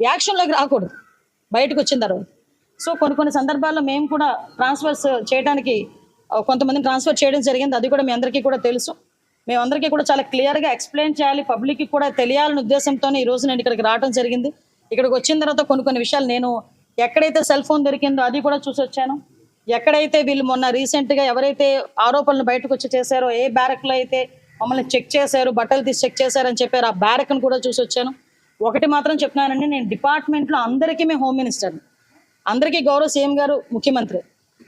యాక్షన్లోకి రాకూడదు. బయటకు వచ్చిన తర్వాత. సో కొన్ని కొన్ని సందర్భాల్లో మేము కూడా ట్రాన్స్ఫర్స్ చేయడానికి కొంతమందిని ట్రాన్స్ఫర్ చేయడం జరిగింది. అది కూడా మీ అందరికీ కూడా తెలుసు. మేమందరికీ కూడా చాలా క్లియర్గా ఎక్స్ప్లెయిన్ చేయాలి. పబ్లిక్కి కూడా తెలియాలనే ఉద్దేశంతోనే ఈ రోజు నేను ఇక్కడికి రావడం జరిగింది. ఇక్కడికి వచ్చిన తర్వాత కొన్ని కొన్ని విషయాలు నేను ఎక్కడైతే సెల్ ఫోన్ దొరికిందో అది కూడా చూసి వచ్చాను. ఎక్కడైతే వీళ్ళు మొన్న రీసెంట్గా ఎవరైతే ఆరోపణలు బయటకు వచ్చి చేశారో ఏ బ్యారక్లో అయితే మమ్మల్ని చెక్ చేశారు బట్టలు తీసి చెక్ చేశారని చెప్పారు ఆ బ్యారక్ను కూడా చూసి వచ్చాను. ఒకటి మాత్రం చెప్తున్నానండి నేను డిపార్ట్మెంట్లో అందరికీ మేము హోమ్ మినిస్టర్. అందరికీ గౌరవ సీఎం గారు ముఖ్యమంత్రి.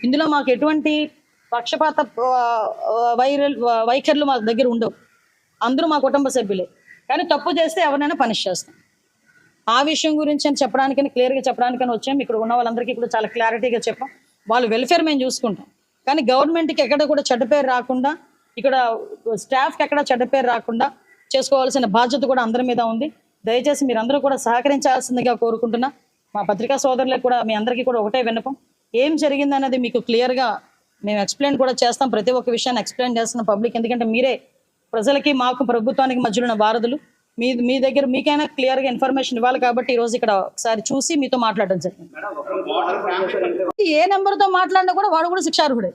ఇందులో మాకు ఎటువంటి పక్షపాత వైరల్ వైఖరులు మా దగ్గర ఉండవు. అందరూ మా కుటుంబ సభ్యులే. కానీ తప్పు చేస్తే ఎవరినైనా పనిష్ చేస్తాం. ఆ విషయం గురించి అని చెప్పడానికని క్లియర్గా చెప్పడానికని వచ్చాం. ఇక్కడ ఉన్న వాళ్ళందరికీ కూడా చాలా క్లారిటీగా చెప్పాం. వాళ్ళ వెల్ఫేర్ మేము చూసుకుంటాం. కానీ గవర్నమెంట్కి ఎక్కడ కూడా చెడ్డ పేరు రాకుండా ఇక్కడ స్టాఫ్కి ఎక్కడ చెడ్డ పేరు రాకుండా చేసుకోవాల్సిన బాధ్యత కూడా అందరి మీద ఉంది. దయచేసి మీరందరూ కూడా సహకరించాల్సిందిగా కోరుకుంటున్నా. మా పత్రికా సోదరులకు కూడా మీ అందరికీ కూడా ఒకటే విన్నపం. ఏం జరిగిందన్నది మీకు క్లియర్గా మేము ఎక్స్ప్లెయిన్ కూడా చేస్తాం. ప్రతి ఒక్క విషయాన్ని ఎక్స్ప్లెయిన్ చేస్తున్నాం పబ్లిక్. ఎందుకంటే మీరే ప్రజలకి మాకు ప్రభుత్వానికి మధ్యలో ఉన్న వారధులు. మీ మీ దగ్గర మీకైనా క్లియర్గా ఇన్ఫర్మేషన్ ఇవ్వాలి కాబట్టి ఈ రోజు ఇక్కడ ఒకసారి చూసి మీతో మాట్లాడడం జరిగింది. ఏ నెంబర్తో మాట్లాడినా కూడా వాడు కూడా శిక్షార్హుడే.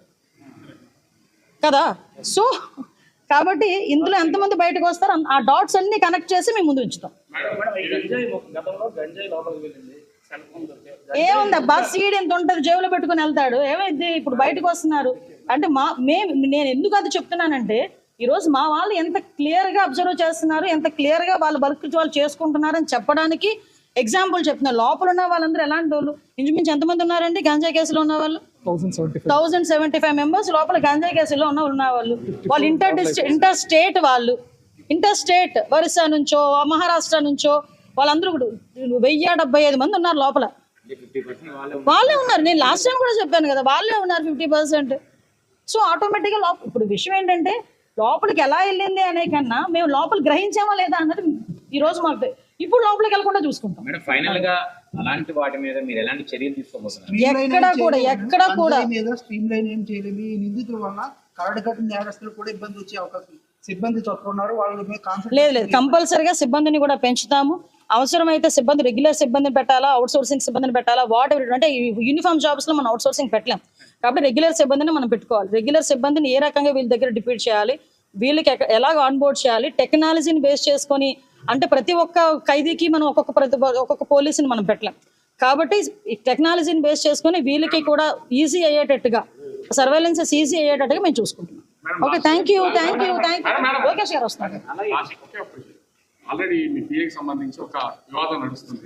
కదా? సో కాబట్టి ఇందులో ఎంతమంది బయటకు వస్తారో ఆ డాట్స్ అన్ని కనెక్ట్ చేసి మేము ముందు ఉంచుతాం. బస్ సీడ్ ఎంత ఉంటుంది జేబులో పెట్టుకుని వెళ్తాడు. ఏమైంది ఇప్పుడు బయటకు వస్తున్నారు. అంటే మా మే నేను ఎందుకు అది చెప్తున్నానంటే ఈరోజు మా వాళ్ళు ఎంత క్లియర్గా అబ్జర్వ్ చేస్తున్నారు ఎంత క్లియర్గా వాళ్ళ వర్క్ వాళ్ళు చేసుకుంటున్నారు అని చెప్పడానికి ఎగ్జాంపుల్ చెప్తున్నారు. లోపల ఉన్న వాళ్ళందరూ ఎలాంటి వాళ్ళు? ఇంచుమించు ఎంతమంది ఉన్నారండి గంజా కేసులో ఉన్న వాళ్ళు? Thousand seventy five. మెంబర్స్ లోపల గంజాయి కేసుల్లో ఉన్న ఉన్న వాళ్ళు. వాళ్ళు ఇంటర్ డిస్ట్రిక్ట్ ఇంటర్ స్టేట్ వాళ్ళు. ఇంటర్ స్టేట్ ఒరిస్సా నుంచో మహారాష్ట్ర నుంచో వాళ్ళందరూ కూడా వెయ్యి డెబ్బై ఐదు మంది ఉన్నారు లోపల. వాళ్ళే ఉన్నారు. నేను లాస్ట్ టైం కూడా చెప్పాను కదా వాళ్ళే ఉన్నారు ఫిఫ్టీ పర్సెంట్. సో ఆటోమేటిక్గా లోపల ఇప్పుడు విషయం ఏంటంటే లోపలికి ఎలా వెళ్ళింది అనే కన్నా మేము లోపల గ్రహించామా లేదా అన్నది ఈరోజు మాకు ఇప్పుడు లోపలికి వెళ్ళకుండా చూసుకుంటాం. మేడం ఫైనల్గా అలాంటి వాటి మీద మీరు ఎలాంటి చర్యలు తీసుకోబోతున్నారు? ఎక్కడ కూడా ఎక్కడ కూడా. మీద స్ట్రీమ్ లైన్ ఏం చేయలేము. ఈ నిందితుల వల్ల కరడు కట్టిన నేరస్తులు కూడా ఇబ్బంది వచ్చే అవకాశం సిబ్బంది వాళ్ళ మీద లేదు లేదు. కంపల్సరిగా సిబ్బందిని కూడా పెంచుతాము. అవసరమైతే సిబ్బంది రెగ్యులర్ సిబ్బందిని పెట్టాలా? అవుట్ సోర్సింగ్ సిబ్బందిని పెట్టాలా? వాట్ ఎవర్ అంటే యూనిఫామ్ జాబ్స్లో మనం అవుట్ సోర్సింగ్ పెట్టలేం. కాబట్టి రెగ్యులర్ సిబ్బందిని మనం పెట్టుకోవాలి. రెగ్యులర్ సిబ్బందిని ఏ రకంగా వీళ్ళ దగ్గర డిప్యూట్ చేయాలి? వీళ్ళకి ఎలాగ ఆన్బోర్డ్ చేయాలి? టెక్నాలజీని బేస్ చేసుకొని అంటే ప్రతి ఒక్క ఖైదీకి మనం ఒక్కొక్క ప్రతి ఒక్కొక్క పోలీసుని మనం పెట్టలేం. కాబట్టి ఈ టెక్నాలజీని బేస్ చేసుకొని వీళ్ళకి కూడా ఈజీ అయ్యేటట్టుగా సర్వేలెన్సెస్ ఈజీ అయ్యేటట్టుగా మేము చూసుకుంటున్నాం. Okay thank you thank you thank you వస్తున్నారు ఒకే ఒక ఆల్రెడీ మీ పిఏకి సంబంధించి ఒక వివాదం నడుస్తుంది.